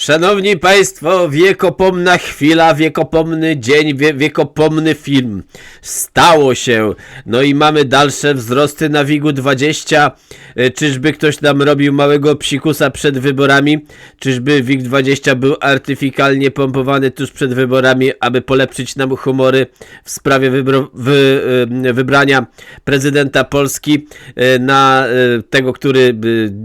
Szanowni Państwo, wiekopomna chwila, wiekopomny dzień, wie, wiekopomny film. Stało się. No i mamy dalsze wzrosty na WIG-u 20. E, Czyżby ktoś nam robił małego psikusa przed wyborami? Czyżby WIG 20 był artyfikalnie pompowany tuż przed wyborami, aby polepszyć nam humory w sprawie wybro, wy, e, wybrania prezydenta Polski e, na tego, który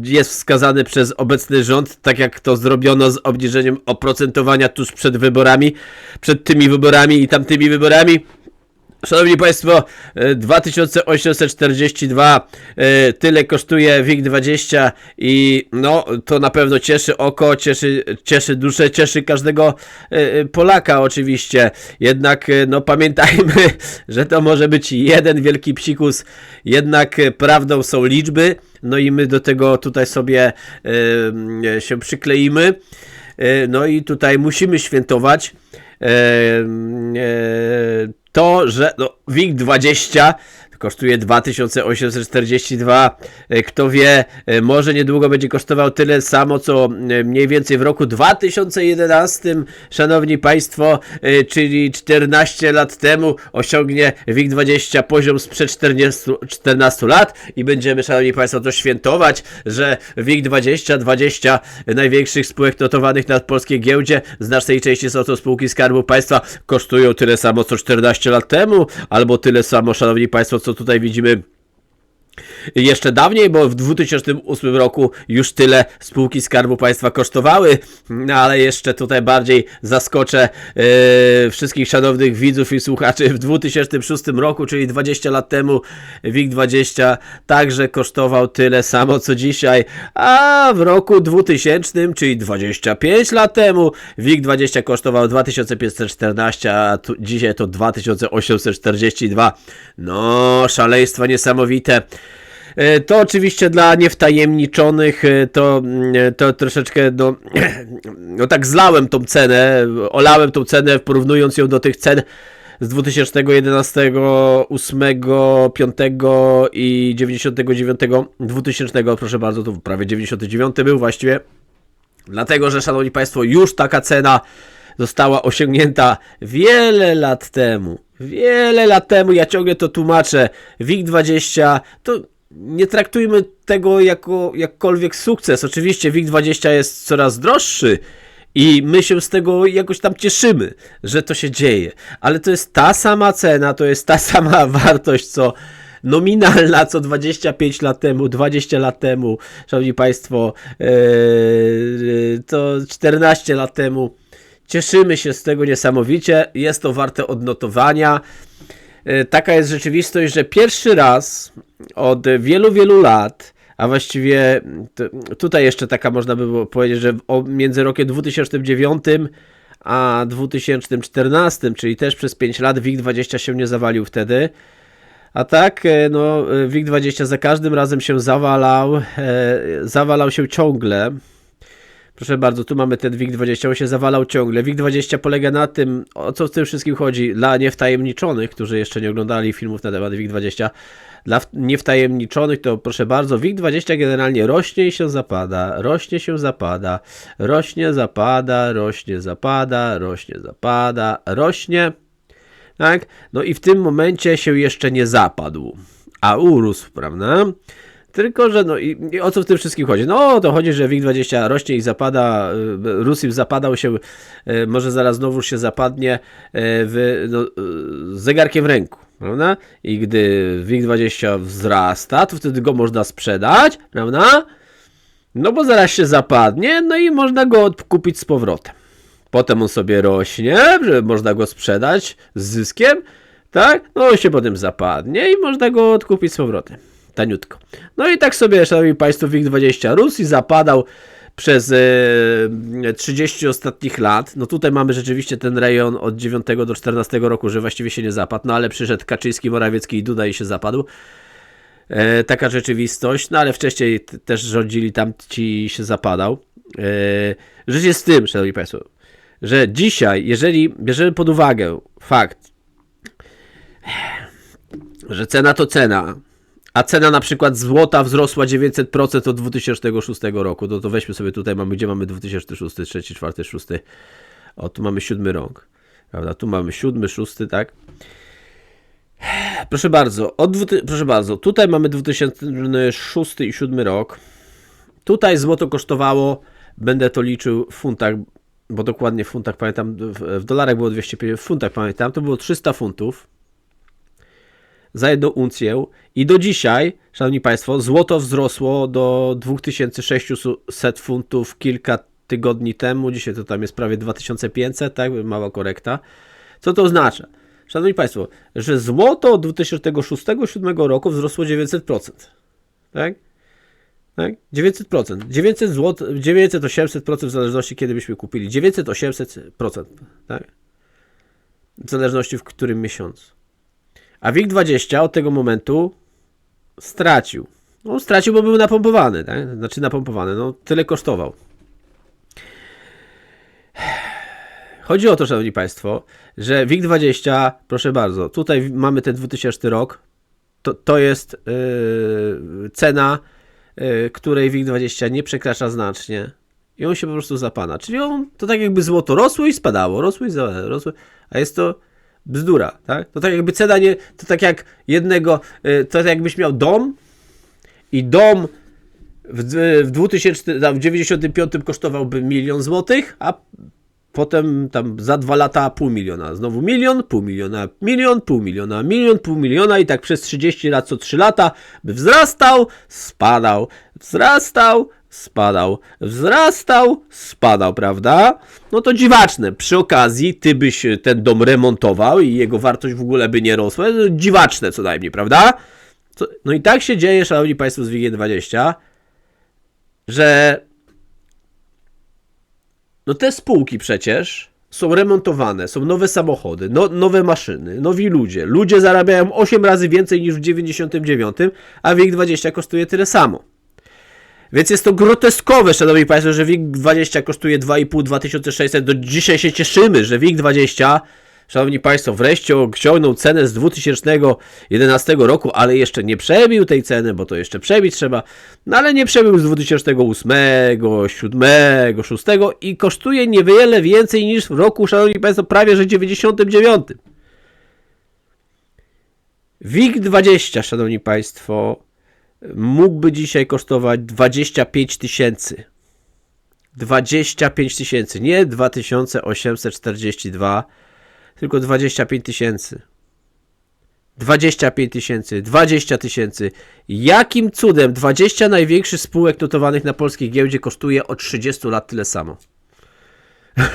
jest wskazany przez obecny rząd, tak jak to zrobiono z obniżeniem oprocentowania tuż przed wyborami, przed tymi wyborami i tamtymi wyborami. Szanowni Państwo, e, 2842 e, tyle kosztuje WIG20 i no to na pewno cieszy oko, cieszy, cieszy duszę, cieszy każdego e, Polaka oczywiście. Jednak e, no pamiętajmy, że to może być jeden wielki psikus, jednak e, prawdą są liczby, no i my do tego tutaj sobie e, się przykleimy. E, No i tutaj musimy świętować e, e, to, że no, WIG20 kosztuje 2842. E, Kto wie, e, może niedługo będzie kosztował tyle samo, co e, mniej więcej w roku 2011, szanowni państwo, czyli 14 lat temu osiągnie WIG20 poziom sprzed 14, 14 lat i będziemy, szanowni państwo, to świętować, że WIG20, 20 największych spółek notowanych na polskiej giełdzie, z naszej części są to spółki Skarbu Państwa, kosztują tyle samo co 14 lat temu, albo tyle samo, szanowni państwo, co tutaj widzimy jeszcze dawniej, bo w 2008 roku już tyle spółki Skarbu Państwa kosztowały, no ale jeszcze tutaj bardziej zaskoczę e, wszystkich szanownych widzów i słuchaczy. W 2006 roku, czyli 20 lat temu, WIG20 także kosztował tyle samo co dzisiaj, a w roku 2000, czyli 25 lat temu, WIG20 kosztował 2514, a dzisiaj to 2842. No, szaleństwo niesamowite. E, To oczywiście dla niewtajemniczonych e, to, mm, to troszeczkę no, no tak zlałem tą cenę, olałem tą cenę porównując ją do tych cen z 2011, 8, 5 i 99, 2000, proszę bardzo, to prawie 99 był właściwie. Dlatego, że szanowni państwo, już taka cena została osiągnięta wiele lat temu. Wiele lat temu, ja ciągle to tłumaczę. WIG20 to nie traktujmy tego jako jakkolwiek sukces. Oczywiście WIG20 jest coraz droższy i my się z tego jakoś tam cieszymy, że to się dzieje. Ale to jest ta sama cena, to jest ta sama wartość, co nominalna co 25 lat temu, 20 lat temu, szanowni państwo, yy, to 14 lat temu. Cieszymy się z tego niesamowicie, jest to warte odnotowania. Yy, Taka jest rzeczywistość, że pierwszy raz od wielu, wielu lat, a właściwie tutaj jeszcze taka można by powiedzieć, że między rokiem 2009 a 2014, czyli też przez 5 lat WIG20 się nie zawalił wtedy. A tak, e, no, e, WIG20 za każdym razem się zawalał, e, zawalał się ciągle. Proszę bardzo, tu mamy ten WIG20, on się zawalał ciągle. WIG20 polega na tym, o co w tym wszystkim chodzi, dla niewtajemniczonych, którzy jeszcze nie oglądali filmów na temat WIG20. Dla niewtajemniczonych to proszę bardzo, WIG20 generalnie rośnie i się zapada, rośnie się zapada, rośnie, zapada, rośnie, zapada, rośnie, zapada, rośnie. Tak? No i w tym momencie się jeszcze nie zapadł, a urósł, prawda? Tylko, że no i, i o co w tym wszystkim chodzi? No to chodzi, że WIG20 rośnie i zapada, rósł i zapadał się, y, może zaraz znowu się zapadnie y, w, no, z zegarkiem w ręku, prawda? I gdy WIG20 wzrasta, to wtedy go można sprzedać, prawda? No bo zaraz się zapadnie, no i można go odkupić z powrotem. Potem on sobie rośnie, że można go sprzedać z zyskiem, tak? No on się potem zapadnie i można go odkupić z powrotem. Taniutko. No i tak sobie, szanowni państwo, WIG20 rósł i zapadał przez e, 30 ostatnich lat. No tutaj mamy rzeczywiście ten rejon od 9 do 14 roku, że właściwie się nie zapadł, no ale przyszedł Kaczyński, Morawiecki i Duda i się zapadł. E, taka rzeczywistość, no ale wcześniej też rządzili tamci i się zapadał. E, rzecz jest z tym, szanowni państwo, że dzisiaj, jeżeli bierzemy pod uwagę fakt, że cena to cena, a cena na przykład złota wzrosła 900% od 2006 roku. No to weźmy sobie tutaj, mamy, gdzie mamy 2006, 3, 4, 6. O, tu mamy siódmy rok. Prawda? Tu mamy siódmy, szósty, tak? Proszę bardzo, od, proszę bardzo, tutaj mamy 2006 i 2007 rok. Tutaj złoto kosztowało, będę to liczył w funtach, bo dokładnie w funtach pamiętam, w, w dolarach było 250, w funtach pamiętam, to było 300 funtów za jedną uncję i do dzisiaj, szanowni państwo, złoto wzrosło do 2600 funtów kilka tygodni temu, dzisiaj to tam jest prawie 2500, tak, mała korekta. Co to oznacza? Szanowni państwo, że złoto od 2006-2007 roku wzrosło 900%. Tak? Tak? 900%. 900 zł, 900-800% w zależności kiedy byśmy kupili. 900-800%. Tak? W zależności w którym miesiącu. A WIG20 od tego momentu stracił. No, stracił, bo był napompowany, tak? Znaczy napompowany, no tyle kosztował. Chodzi o to, szanowni państwo, że WIG20, proszę bardzo, tutaj mamy ten 2000 rok, to, to jest yy, cena, yy, której WIG20 nie przekracza znacznie i on się po prostu zapana. Czyli on, to tak jakby złoto rosło i spadało, rosło i za- rosło, a jest to bzdura, tak? To tak jakby cena nie, to tak jak jednego, yy, to tak jakbyś miał dom i dom w, w 2000, tam w 95 kosztowałby milion złotych, a Potem tam za dwa lata pół miliona, znowu milion, pół miliona, milion, pół miliona, milion, pół miliona i tak przez 30 lat co 3 lata by wzrastał, spadał, wzrastał, spadał, wzrastał, spadał, prawda? No to dziwaczne. Przy okazji ty byś ten dom remontował i jego wartość w ogóle by nie rosła. Dziwaczne co najmniej, prawda? No i tak się dzieje, szanowni państwo z WG20, że no te spółki przecież są remontowane, są nowe samochody, no, nowe maszyny, nowi ludzie. Ludzie zarabiają 8 razy więcej niż w 99, a WIG20 kosztuje tyle samo. Więc jest to groteskowe, szanowni państwo, że WIG20 kosztuje 2,5 2600. Do dzisiaj się cieszymy, że WIG20, szanowni państwo, wreszcie osiągnął cenę z 2011 roku, ale jeszcze nie przebił tej ceny, bo to jeszcze przebić trzeba. No ale nie przebił z 2008, 2007, 2006 i kosztuje niewiele więcej niż w roku, szanowni państwo, prawie że 99. WIG20, szanowni państwo, mógłby dzisiaj kosztować 25 tysięcy. 25 tysięcy, nie 2842, tylko 25 tysięcy. 25 tysięcy, 20 tysięcy. Jakim cudem 20 największych spółek notowanych na polskiej giełdzie kosztuje od 30 lat tyle samo?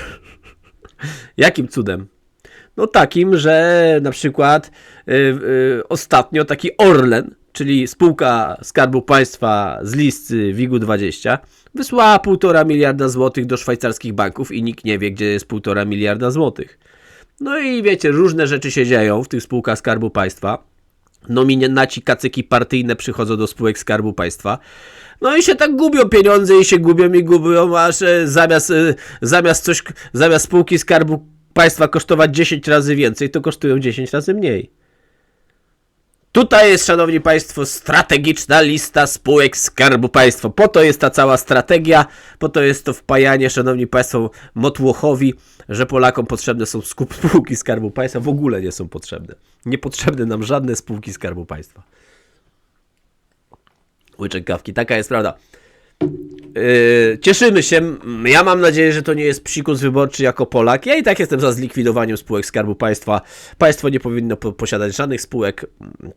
Jakim cudem? No takim, że na przykład y, y, ostatnio taki Orlen, czyli spółka Skarbu Państwa z listy WIG-20, wysłała 1,5 miliarda złotych do szwajcarskich banków i nikt nie wie, gdzie jest 1,5 miliarda złotych. No i wiecie, różne rzeczy się dzieją w tych spółkach Skarbu Państwa. Nominaci kacyki partyjne przychodzą do spółek Skarbu Państwa. No i się tak gubią pieniądze i się gubią i gubią, aż e, zamiast, e, zamiast coś, zamiast spółki Skarbu Państwa kosztować 10 razy więcej, to kosztują 10 razy mniej. Tutaj jest, szanowni państwo, strategiczna lista spółek Skarbu Państwa. Po to jest ta cała strategia, po to jest to wpajanie, szanowni państwo, motłochowi, że Polakom potrzebne są spółki Skarbu Państwa. W ogóle nie są potrzebne. Niepotrzebne nam żadne spółki Skarbu Państwa. Łyczek kawki, taka jest prawda. Yy, cieszymy się. Ja mam nadzieję, że to nie jest psikus wyborczy jako Polak. Ja i tak jestem za zlikwidowaniem spółek Skarbu Państwa. Państwo nie powinno po posiadać żadnych spółek.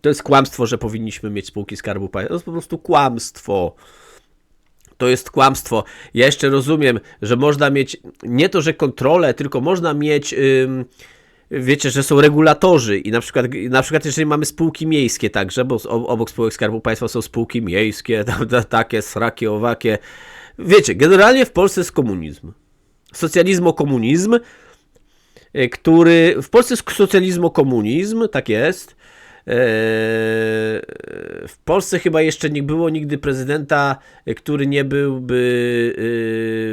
To jest kłamstwo, że powinniśmy mieć spółki Skarbu Państwa. To jest po prostu kłamstwo. To jest kłamstwo. Ja jeszcze rozumiem, że można mieć nie to, że kontrolę, tylko można mieć. Ym, Wiecie, że są regulatorzy i na przykład, na przykład jeżeli mamy spółki miejskie także, bo obok spółek Skarbu Państwa są spółki miejskie, tam, tam, takie, srakie, owakie. Wiecie, generalnie w Polsce jest komunizm. Socjalizmo-komunizm, y, który... W Polsce jest socjalizmo-komunizm, tak jest, w Polsce chyba jeszcze nie było nigdy prezydenta, który nie byłby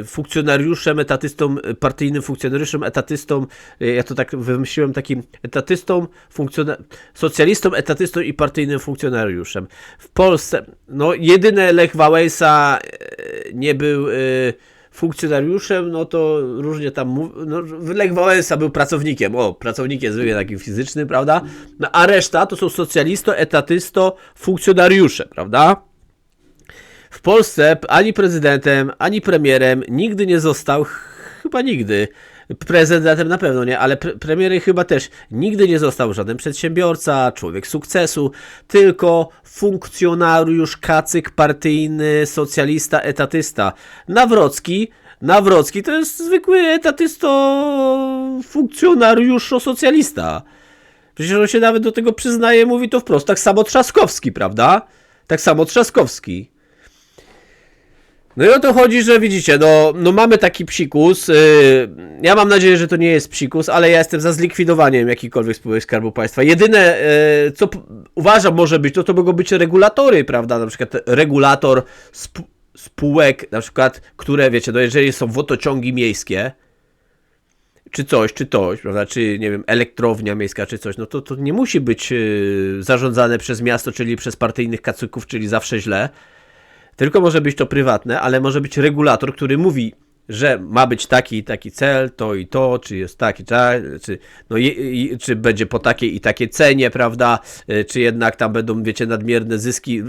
e, funkcjonariuszem, etatystą, partyjnym funkcjonariuszem, etatystą, e, ja to tak wymyśliłem, takim etatystą, socjalistą, etatystą i partyjnym funkcjonariuszem. W Polsce, no jedyne Lech Wałęsa nie był funkcjonariuszem, no to różnie tam no, Lech Wałęsa był pracownikiem, o, pracownikiem zwykle takim fizycznym, prawda? No, a reszta to są socjalisto, etatysto, funkcjonariusze, prawda? W Polsce ani prezydentem, ani premierem nigdy nie został, chyba nigdy, prezydentem na pewno nie, ale pre premierem chyba też nigdy nie został żaden przedsiębiorca, człowiek sukcesu, tylko funkcjonariusz, kacyk partyjny, socjalista, etatysta. Nawrocki Nawrocki to jest zwykły etatysto funkcjonariusz socjalista. Przecież on się nawet do tego przyznaje, mówi to wprost. Tak samo Trzaskowski, prawda? Tak samo Trzaskowski. No i o to chodzi, że widzicie, no, no mamy taki psikus. Yy, ja mam nadzieję, że to nie jest psikus, ale ja jestem za zlikwidowaniem jakichkolwiek spółek Skarbu Państwa. Jedyne, yy, co uważam może być, to to mogą być regulatory, prawda? Na przykład regulator sp spółek, na przykład, które, wiecie, no jeżeli są wodociągi miejskie, czy coś, czy coś, prawda, czy nie wiem, elektrownia miejska, czy coś, no to, to nie musi być yy, zarządzane przez miasto, czyli przez partyjnych kacyków, czyli zawsze źle tylko może być to prywatne, ale może być regulator, który mówi, że ma być taki i taki cel, to i to, czy jest taki, tak, czy, no, czy będzie po takiej i takiej cenie, prawda, y, czy jednak tam będą, wiecie, nadmierne zyski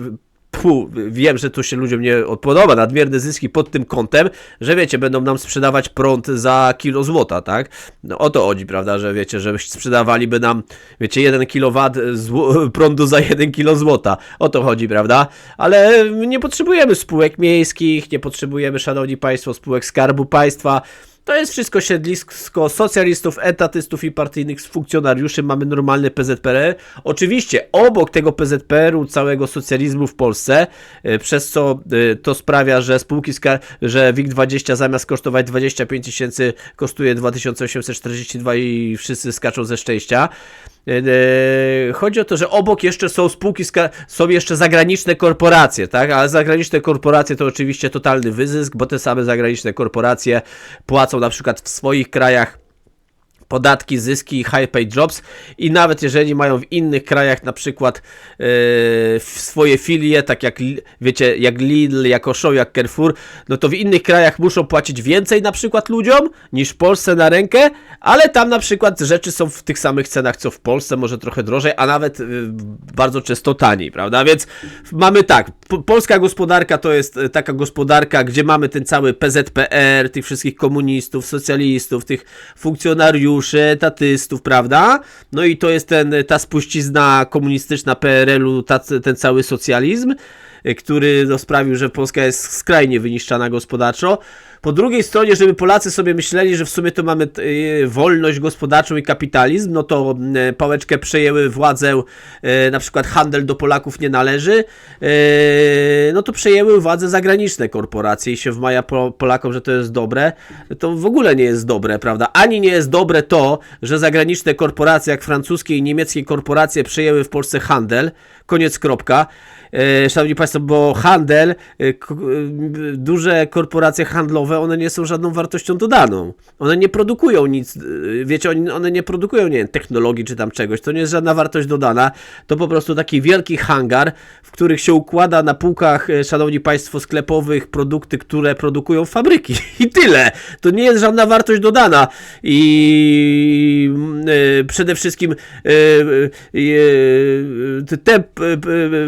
Wiem, że to się ludziom nie podoba, nadmierne zyski pod tym kątem, że wiecie, będą nam sprzedawać prąd za kilo złota, tak? No o to chodzi, prawda, że wiecie, że sprzedawaliby nam, wiecie, 1 kW prądu za 1 kilo złota. O to chodzi, prawda? Ale nie potrzebujemy spółek miejskich, nie potrzebujemy, szanowni państwo, spółek skarbu państwa. To jest wszystko siedlisko socjalistów, etatystów i partyjnych funkcjonariuszy. Mamy normalny PZPR. Oczywiście obok tego PZPR-u, całego socjalizmu w Polsce, e, przez co e, to sprawia, że spółki, że WIG20 zamiast kosztować 25 tysięcy kosztuje 2842 i wszyscy skaczą ze szczęścia. E, chodzi o to, że obok jeszcze są spółki, są jeszcze zagraniczne korporacje, tak? Ale zagraniczne korporacje to oczywiście totalny wyzysk, bo te same zagraniczne korporacje płacą na przykład w swoich krajach podatki, zyski, high paid jobs i nawet jeżeli mają w innych krajach na przykład yy, swoje filie, tak jak wiecie, jak Lidl, jak Show, jak Carrefour, no to w innych krajach muszą płacić więcej na przykład ludziom niż w Polsce na rękę, ale tam na przykład rzeczy są w tych samych cenach co w Polsce, może trochę drożej, a nawet yy, bardzo często taniej, prawda? Więc mamy tak, polska gospodarka to jest e, taka gospodarka, gdzie mamy ten cały PZPR, tych wszystkich komunistów, socjalistów, tych funkcjonariuszy, funduszy, etatystów, prawda? No i to jest ten, ta spuścizna komunistyczna PRL-u, ten cały socjalizm, który no, sprawił, że Polska jest skrajnie wyniszczana gospodarczo. Po drugiej stronie, żeby Polacy sobie myśleli, że w sumie to mamy y, wolność gospodarczą i kapitalizm, no to y, pałeczkę przejęły władzę, y, na przykład handel do Polaków nie należy, no to przejęły władzę zagraniczne korporacje i się wmaja Polakom, że to jest dobre. To w ogóle nie jest dobre, prawda? Ani nie jest dobre to, że zagraniczne korporacje, jak francuskie i niemieckie korporacje przejęły w Polsce handel, koniec kropka. E, szanowni Państwo, bo handel, e, e, duże korporacje handlowe, one nie są żadną wartością dodaną. One nie produkują nic, wiecie, one nie produkują, nie wiem, technologii czy tam czegoś. To nie jest żadna wartość dodana. To po prostu taki wielki hangar, w których się układa na półkach, szanowni Państwo, sklepowych produkty, które produkują fabryki. I tyle. To nie jest żadna wartość dodana. I przede wszystkim te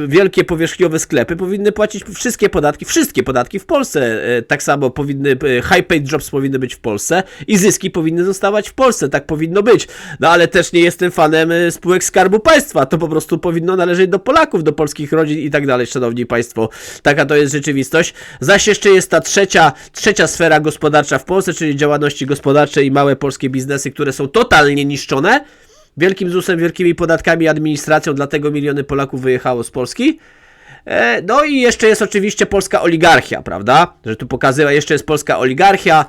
wielkie powierzchniowe sklepy powinny płacić wszystkie podatki, wszystkie podatki w Polsce. E, tak samo powinny, e, high paid jobs powinny być w Polsce i zyski powinny zostawać w Polsce. Tak powinno być. No ale też nie jestem fanem e, spółek Skarbu Państwa. To po prostu powinno należeć do Polaków, do polskich rodzin i tak dalej, szanowni Państwo. Taka to jest rzeczywistość. Zaś jeszcze jest ta trzecia, trzecia sfera gospodarcza w Polsce, czyli działalności gospodarcze i małe polskie biznesy, które są totalnie niszczone wielkim ZUS-em, wielkimi podatkami, administracją, dlatego miliony Polaków wyjechało z Polski. E, no i jeszcze jest oczywiście polska oligarchia, prawda? Że tu pokazywa, jeszcze jest polska oligarchia,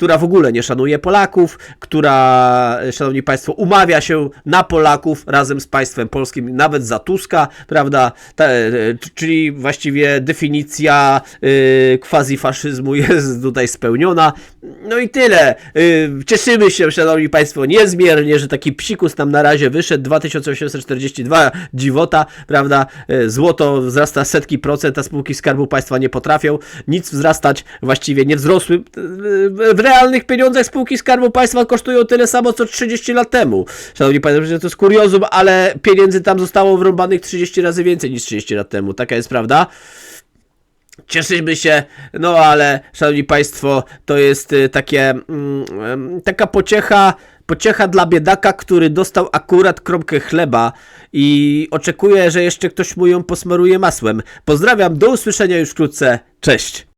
która w ogóle nie szanuje Polaków, która, e, szanowni państwo, umawia się na Polaków razem z państwem polskim, nawet za Tuska, prawda? E, czyli właściwie definicja e, quasi-faszyzmu jest tutaj spełniona. No i tyle. E, cieszymy się, szanowni państwo, niezmiernie, że taki psikus nam na razie wyszedł. 2842 dziwota, prawda? E, Złoto wzrasta setki procent, a spółki Skarbu Państwa nie potrafią nic wzrastać, właściwie nie wzrosły. W realnych pieniądzach spółki Skarbu Państwa kosztują tyle samo, co 30 lat temu. Szanowni Państwo, to jest kuriozum, ale pieniędzy tam zostało wrąbanych 30 razy więcej niż 30 lat temu. Taka jest prawda. Cieszymy się, no ale szanowni państwo, to jest y, takie mm, taka pociecha, pociecha dla biedaka, który dostał akurat kromkę chleba i oczekuje, że jeszcze ktoś mu ją posmaruje masłem. Pozdrawiam, do usłyszenia już wkrótce. Cześć.